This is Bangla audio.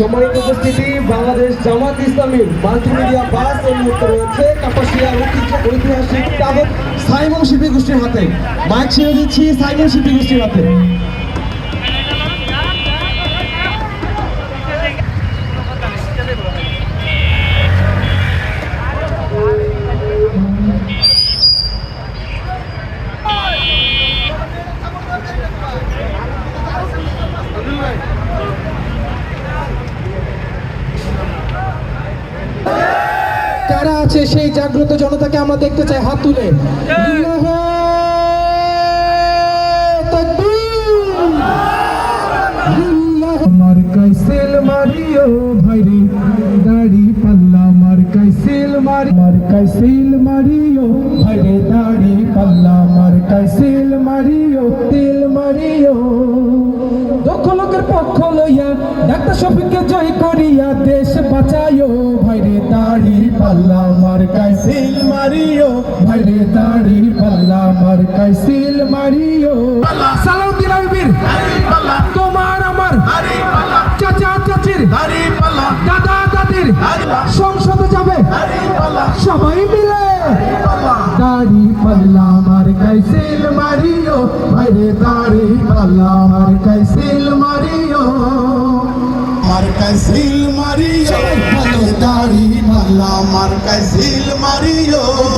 সম্মানিত উপস্থিতি, বাংলাদেশ জামাত ইসলামীর মাল্টিমিডিয়া বাস মুহূর্তে রয়েছে কাপাসিয়ার ঐতিহাসিক তাবৎ সাইমন শিল্পী গোষ্ঠীর হাতে। মাইক ছেড়ে দিচ্ছি সাইমন শিল্পী গোষ্ঠীর হাতে। কারা আছে সেই জাগ্রত জনতাকে আমরা দেখতে চাই হাত তুলে। তাকবীর! লিল্লাহে মারিও ভাইরে দাড়ি পাল্লা মার কাইসেল মারি মার কাইসেল মারিও ভাইরে দাড়ি পাল্লা মার কাইসেল মারিও। তেল মারিও। দক্ষ লোকের পক্ষ লইয়া ডাক্তার শফিককে জয় করিয়া দেশ দাড়ি পাল্লা মার কাইসেল মারিও। ভাইরে দাড়ি পাল্লা মার কাইসেল মারিও। সালাউদ্দিন আইবির তোমার আমার। চাচা চাচির। দাদা দাদির। সংসদে যাবে। সবাই মিলে। দাড়ি পাল্লা। মার কাইসিল মারিও। ভাইরে দাড়ি পাল্লা মার কাইসিল মারিও। মার্কায় সিল মারিও। মার্কায় সিল মারিও।